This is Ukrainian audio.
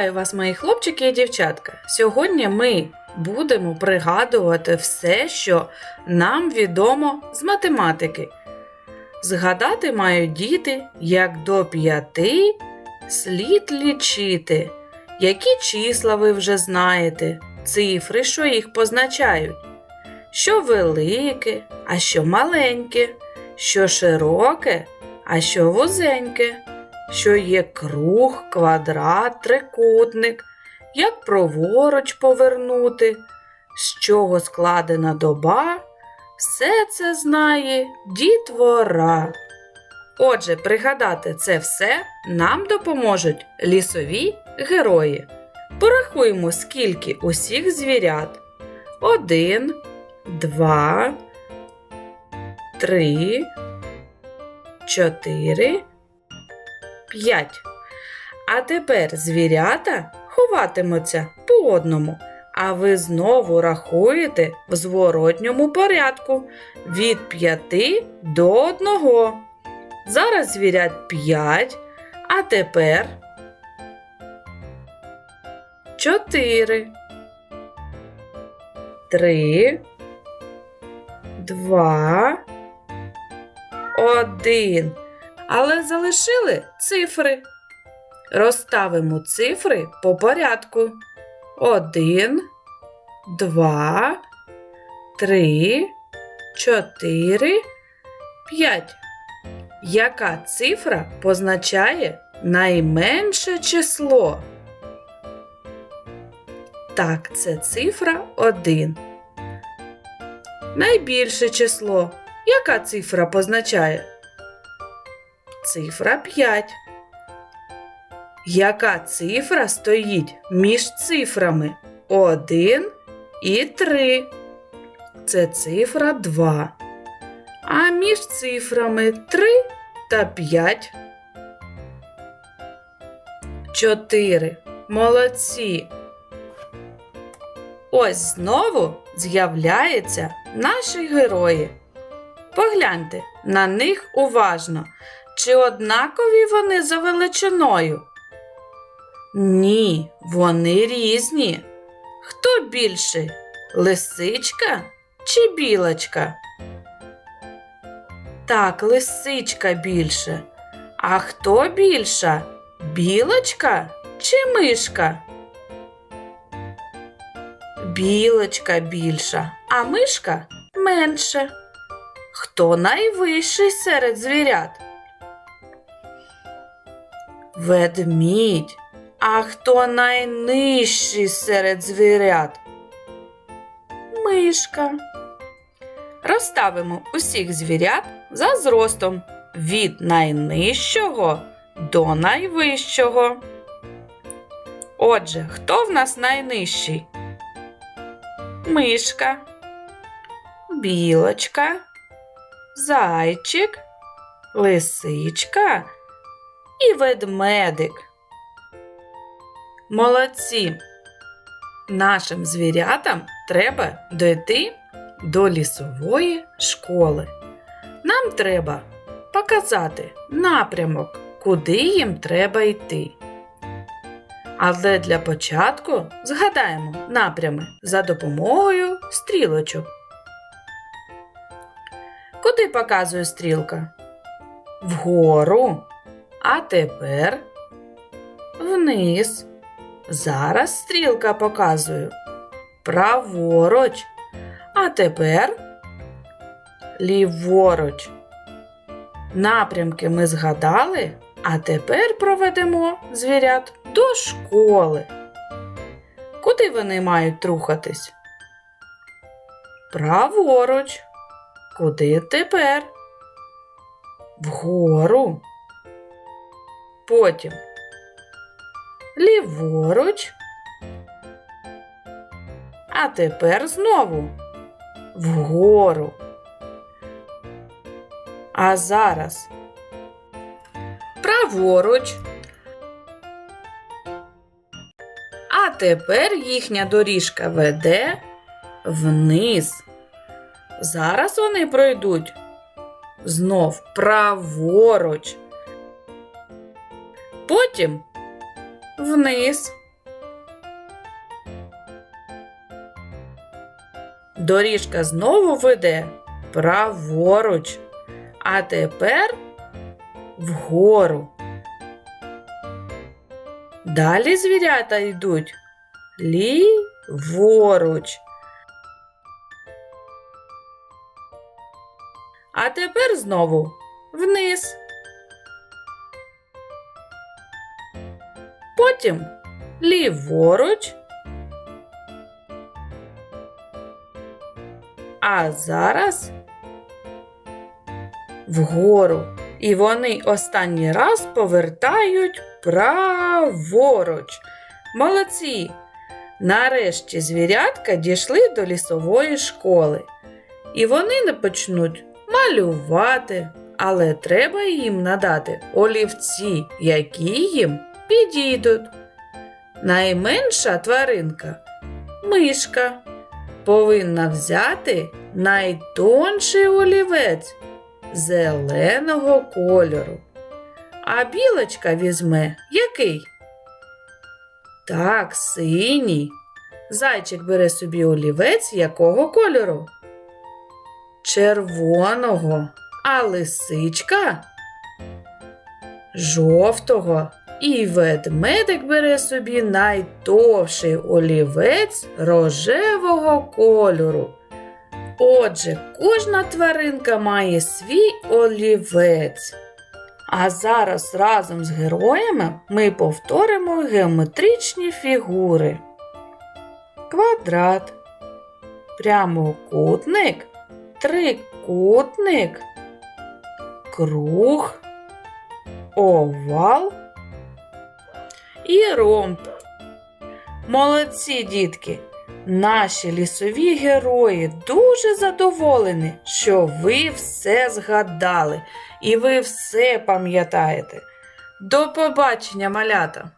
Вітаю вас, мої хлопчики і дівчатка. Сьогодні ми будемо пригадувати все, що нам відомо з математики. Згадати мають діти, як до п'яти слід лічити, які числа ви вже знаєте, цифри, що їх позначають, що велике, а що маленьке, що широке, а що вузеньке що є круг, квадрат, трикутник, як праворуч повернути, з чого складена доба, все це знає дітвора. Отже, пригадати це все нам допоможуть лісові герої. Порахуємо, скільки усіх звірят. Один, два, три, чотири. 5. А тепер звірята ховатимуться по одному, а ви знову рахуєте в зворотньому порядку від 5 до 1. Зараз звірят 5, а тепер 4, 3, 2, 1 але залишили цифри. Розставимо цифри по порядку. Один, два, три, чотири, п'ять. Яка цифра позначає найменше число? Так, це цифра 1. Найбільше число. Яка цифра позначає? Цифра 5. Яка цифра стоїть між цифрами 1 і 3? Це цифра 2. А між цифрами 3 та 5. 4. Молодці. Ось знову з'являються наші герої. Погляньте на них уважно. Чи однакові вони за величиною? Ні, вони різні. Хто більший? Лисичка чи білочка? Так, лисичка більше. А хто більша? Білочка чи мишка? Білочка більша, а мишка менше. Хто найвищий серед звірят? Ведмідь. А хто найнижчий серед звірят? Мишка. Розставимо усіх звірят за зростом від найнижчого до найвищого. Отже, хто в нас найнижчий? Мишка, білочка, зайчик, лисичка і ведмедик. Молодці! Нашим звірятам треба дойти до лісової школи. Нам треба показати напрямок, куди їм треба йти. Але для початку згадаємо напрями за допомогою стрілочок. Куди показує стрілка? Вгору. А тепер вниз. Зараз стрілка показую. Праворуч. А тепер ліворуч. Напрямки ми згадали, а тепер проведемо звірят до школи. Куди вони мають рухатись? Праворуч. Куди тепер? Вгору потім ліворуч. А тепер знову вгору. А зараз праворуч. А тепер їхня доріжка веде вниз. Зараз вони пройдуть знов праворуч потім вниз. Доріжка знову веде праворуч, а тепер вгору. Далі звірята йдуть ліворуч. А тепер знову вниз. Потім ліворуч. А зараз вгору. І вони останній раз повертають праворуч. Молодці! Нарешті звірятка дійшли до лісової школи. І вони не почнуть малювати, але треба їм надати олівці, які їм підійдуть. Найменша тваринка мишка повинна взяти найтонший олівець зеленого кольору. А білочка візьме який? Так, синій. Зайчик бере собі олівець якого кольору? Червоного, а лисичка жовтого. І ведмедик бере собі найтовший олівець рожевого кольору. Отже, кожна тваринка має свій олівець. А зараз разом з героями ми повторимо геометричні фігури. Квадрат, прямокутник, трикутник, круг, овал і ромб. Молодці, дітки! Наші лісові герої дуже задоволені, що ви все згадали і ви все пам'ятаєте. До побачення, малята!